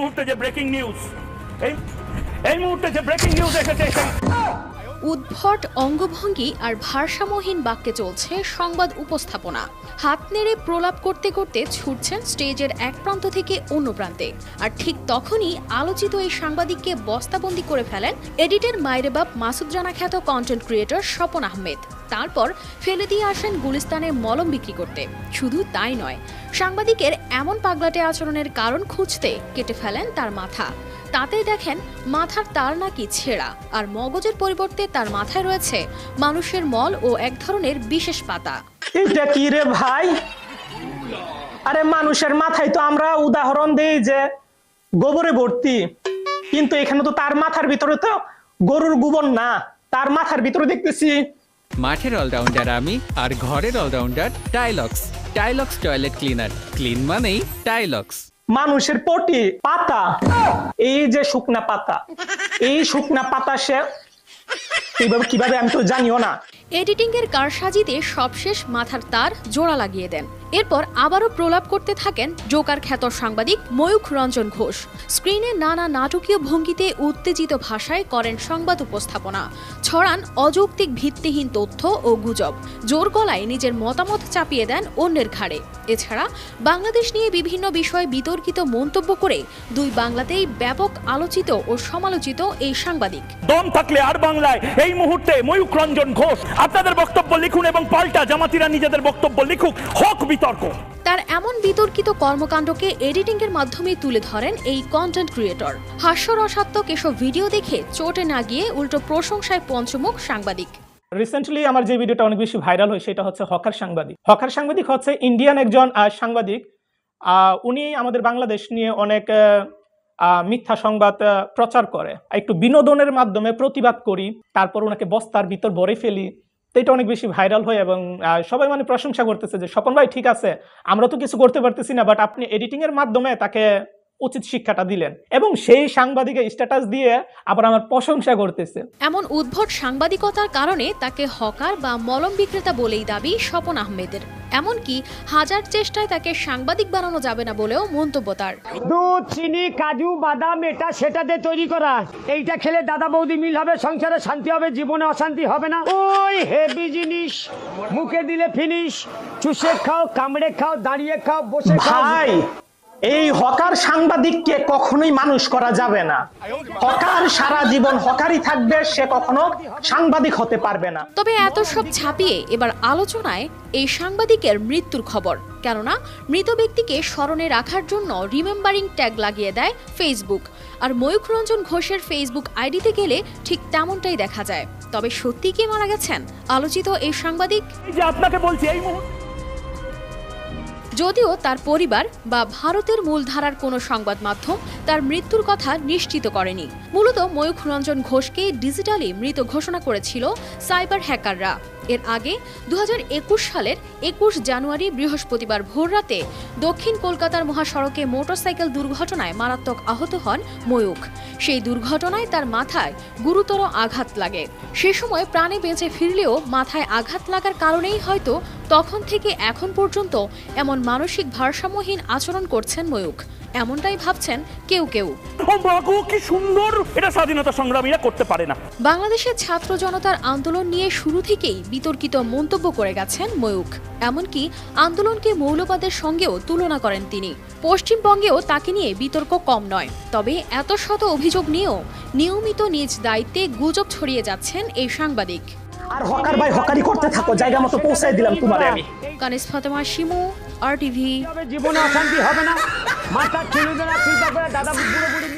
News news উদ্ভট অঙ্গভঙ্গি আর ভারসাম্যহীন বাক্যে চলছে সংবাদ উপস্থাপনা। হাত নেড়ে প্রলাপ করতে করতে ছুটছেন স্টেজের এক প্রান্ত থেকে অন্য প্রান্তে। আর ঠিক তখনই আলোচিত এই সাংবাদিককে বস্তাবন্দি করে ফেলেন এডিটের মাইরেবাব মাসুদ রানা খ্যাত কন্টেন্ট ক্রিয়েটর স্বপন আহমেদ। তারপর ফেলে দিয়ে আসেন গুলিস্তানে মলম বিক্রি করতে। শুধু তাই নয়, সাংবাদিকের এমন পাগলাটে আচরণের কারণ খুঁজতে কেটে ফেলেন তার মাথা। তাতে দেখেন, মাথার তার নাকি ছেঁড়া, আর মগজের পরিবর্তে তার মাথায় রয়েছে মানুষের মল ও এক ধরনের বিশেষ পাতা। এটা কি রে ভাই? আরে মানুষের মাথায় তো আমরা উদাহরণ দেই যে, গোবরে ভর্তি। কিন্তু এখানে তো তার মাথার ভিতরে তো গরুর গোবর না, তার মাথার ভিতরে দেখতেছি মাঠের অলরাউন্ডার আমি আর ঘরের allrounder Tylox. Tylox toilet cleaner. Clean মানেই টাইলক্স। মানুষের পটি পাতা। এই যে শুকনা পাতা এই শুকনা পাতা সে কীভাবে কীভাবে আমি তো জানিও না। এডিটিং এর কারসাজিতে সবশেষ মাথার তার জোড়া লাগিয়ে দেন। এরপর আবারও প্রলাপ করতে থাকেন জোকার খ্যাত সাংবাদিক ময়ূখ রঞ্জন ঘোষ। স্ক্রিনে নানা নাটকীয় ভঙ্গিতে উত্তেজিত ভাষায় করেন সংবাদ উপস্থাপনা। ছড়ান অযৌক্তিক ভিত্তিহীন তথ্য ও গুজব। জোর গলায় নিজের মতামত চাপিয়ে দেন অন্যের ঘাড়ে। এছাড়া বাংলাদেশ নিয়ে বিভিন্ন বিষয়ে বিতর্কিত মন্তব্য করে দুই বাংলাতেই ব্যাপক আলোচিত ও সমালোচিত এই সাংবাদিক। দম থাকলে আর বাংলায়। এই মুহূর্তে ময়ূক রঞ্জন ঘোষ, আপনাদের বক্তব্য লিখুন এবং পাল্টা জামাতিরা নিজেদের বক্তব্য লিখুক। হক বিতর্ক। তার এমন বিতর্কিত কর্মকাণ্ডকে এডিটিং এর মাধ্যমে তুলে ধরেন এই কন্টেন্ট ক্রিয়েটর হাস্যরসাত্মক এসব ভিডিও দেখে চোটে না গিয়ে উল্টো প্রশংসায় পঞ্চমুখ সাংবাদিক। রিসেন্টলি আমার যে ভিডিওটা অনেক বেশি ভাইরাল হয় সেটা হচ্ছে হকার সাংবাদিক। হকার সাংবাদিক হচ্ছে ইন্ডিয়ান একজন সাংবাদিক। উনি আমাদের বাংলাদেশ নিয়ে অনেক মিথ্যা সংবাদ প্রচার করে। একটু বিনোদনের মাধ্যমে প্রতিবাদ করি তারপর ওনাকে বস্তার ভিতর ভরে ফেলি। তো এটা অনেক বেশি ভাইরাল হয় এবং সবাই মানে প্রশংসা করতেছে যে, স্বপন ভাই, ঠিক আছে, আমরা তো কিছু করতে পারতেছি না বাট আপনি এডিটিংয়ের মাধ্যমে তাকে উচিত শিক্ষাটা দিলেন। এবং সেই সাংবাদিকের স্ট্যাটাস দিয়ে আবার আমার প্রশংসা করতেছে। এমন উদ্ভট সাংবাদিকতার কারণে তাকে হকার বা মলম বিক্রেতা বলেই দাবি স্বপন আহমেদের। এমনকি হাজার চেষ্টায় তাকে সাংবাদিক বানানো যাবে না বলেও মন্তব্য তার। দুধ চিনি কাজু বাদাম এটা সেটা দিয়ে তৈরি করা। এইটা খেলে দাদা বৌদি মিল হবে সংসারে শান্তি হবে জীবনে অশান্তি হবে না। ওই হেভি জিনিস। মুখে দিলে ফিনিশ চুষে খাও কামড়ে খাও দাঁড়িয়ে খাও বসে খাও। ভাই এই হকার সাংবাদিককে কখনোই মানুষ করা যাবে না। হকার সারা জীবন হকারই থাকবে সে কখনো সাংবাদিক হতে পারবে না। তবে এত সব ছাপিয়ে এবার আলোচনায় এই সাংবাদিকের মৃত্যুর খবর। কেননা মৃত ব্যক্তিকে স্মরণে রাখার জন্য রিমেম্বারিং ট্যাগ লাগিয়ে দেয় ফেসবুক। আর ময়ূখ রঞ্জন ঘোষের ফেসবুক আইডিতে গেলে ঠিক তেমনটাই দেখা যায়। তবে সত্যি কি মারা গেছেন? আলোচিত এই সাংবাদিক? এই যে আপনাকে বলছি এই মুহূর্তে যদিও তার পরিবার বা ভারতের মূলধারার কোনো সংবাদ মাধ্যম তার মৃত্যুর কথা নিশ্চিত করেনি। মূলত ময়ূখ রঞ্জন ঘোষকে ডিজিটালি মৃত ঘোষণা করেছিল সাইবার হ্যাকাররা এর আগে দুহাজার একুশ সালের একুশ জানুয়ারি বৃহস্পতিবার ভোররাতে দক্ষিণ কলকাতার মহাসড়কে মোটরসাইকেল দুর্ঘটনায় মারাত্মক আহত হন ময়ূখ। সেই দুর্ঘটনায় তার মাথায় গুরুতর আঘাত লাগে। সে সময় প্রাণে বেঁচে ফিরলেও মাথায় আঘাত লাগার কারণেই হয়তো তখন থেকে এখন পর্যন্ত এমন মানসিক ভারসাম্যহীন আচরণ করছেন ময়ূখ। এমনটাই ভাবছেন কেউ কেউ। কি সুন্দর! এটা স্বাধীনতা সংগ্রামীরা করতে পারে না। বাংলাদেশের ছাত্র জনতার আন্দোলন নিয়ে শুরু থেকেই বিতর্কিত মন্তব্য করে গেছেন ময়ূখ। এমনকি আন্দোলনকে মৌলবাদের সঙ্গেও তুলনা করেন তিনি। পশ্চিমবঙ্গেও তাকে নিয়ে বিতর্ক কম নয়। তবে এত শত অভিযোগ নিয়েও নিয়মিত নিজ দায়িত্বে গুজব ছড়িয়ে যাচ্ছেন এই সাংবাদিক। আর হকার ভাই হকারি করতে থাকো জায়গা মতো পৌঁছাই দিলাম তোমারে আমি কানিস ফাতেমা শিমু আর টিভি জীবনে অশান্তি হবে না। মাথার ছেলেদের চিন্তা করে দাদা বুড়ো বুড়ি